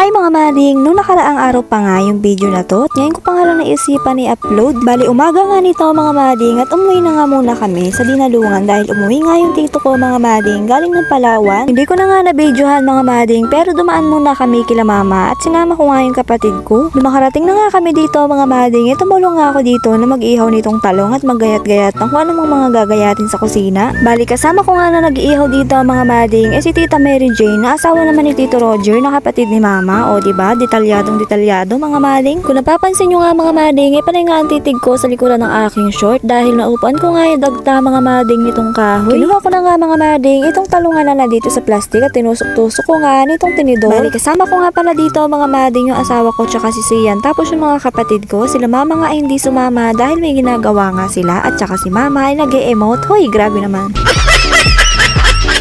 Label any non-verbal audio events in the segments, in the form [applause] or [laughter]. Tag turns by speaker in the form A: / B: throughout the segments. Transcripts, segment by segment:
A: Hi mga mading, nung nakaraang araw pa nga yung video na to at ngayon ko pa nga lang naisipan i-upload. Bali umaga nga nito mga mading at umuwi na nga muna kami sa dinalungan dahil umuwi nga yung tito ko mga mading galing ng Palawan. Hindi ko na nga na-videohan mga mading pero dumaan muna kami kila mama at sinama ko nga yung kapatid ko. Nung makarating na nga kami dito mga mading, eh tumulong nga ako dito na mag-ihaw nitong talong at maggayat-gayat ng kung anong mga gagayatin sa kusina. Bali kasama ko nga na nag-iihaw dito mga mading eh si tita Mary Jane na asawa naman ni tito Roger na kapatid ni mama. O di ba detalyadong detalyado mga mading. Kung napapansin nyo nga mga mading eh panay nga ang titig ko sa likuran ng aking short dahil naupuan ko nga yung dagta mga mading nitong kahoy. Kinuha ko na nga mga mading itong talungan na dito sa plastic at tinusok-tusok ko nga nitong tinidor. Bali kasama ko nga pala dito mga mading yung asawa ko tsaka si Sian. Tapos yung mga kapatid ko sila mama nga ay hindi sumama dahil may ginagawa nga sila at tsaka si mama ay nag-e-emote. Hoy grabe naman. [laughs]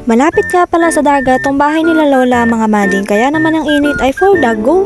A: Malapit nga pala sa dagat tong bahay nila Lola mga mading kaya naman ang init ay for the go.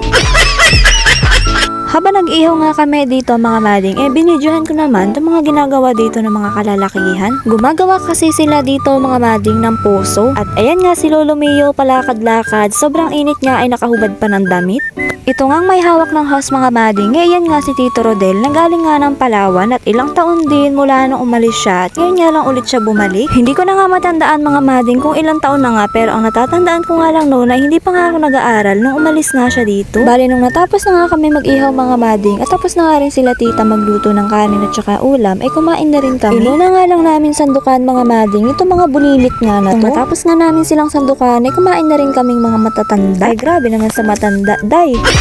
A: Habang nag-ihaw nga kami dito mga mading, eh binidyohan ko naman itong mga ginagawa dito ng mga kalalakihan. Gumagawa kasi sila dito mga mading ng puso. At ayan nga si Lolo Mio palakad-lakad, sobrang init nga ay nakahubad pa ng damit. Ito ngang may hawak ng house mga mading, eh nga si Tito Rodel na galing nga ng Palawan at ilang taon din mula nung umalis siya at ngayon nga lang ulit siya bumalik. Hindi ko na nga matandaan mga mading kung ilang taon na nga pero ang natatandaan ko nga lang noon ay hindi pa nga ako nag-aaral nung umalis nga siya dito. Bali nung natapos na nga kami mag-ihaw mga mading at tapos na nga rin sila tita magluto ng kanin at saka ulam ay kumain na rin kami. Inuna nga lang namin sandukan mga mading, ito mga bulilit nga na to. Nung matapos nga namin silang sandukan ay kumain na rin kaming mga matatanda. Ay grabe naman sa matanda, day.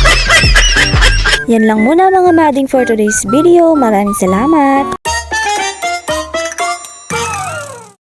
A: Yan lang muna mga mading for today's video. Maraming salamat.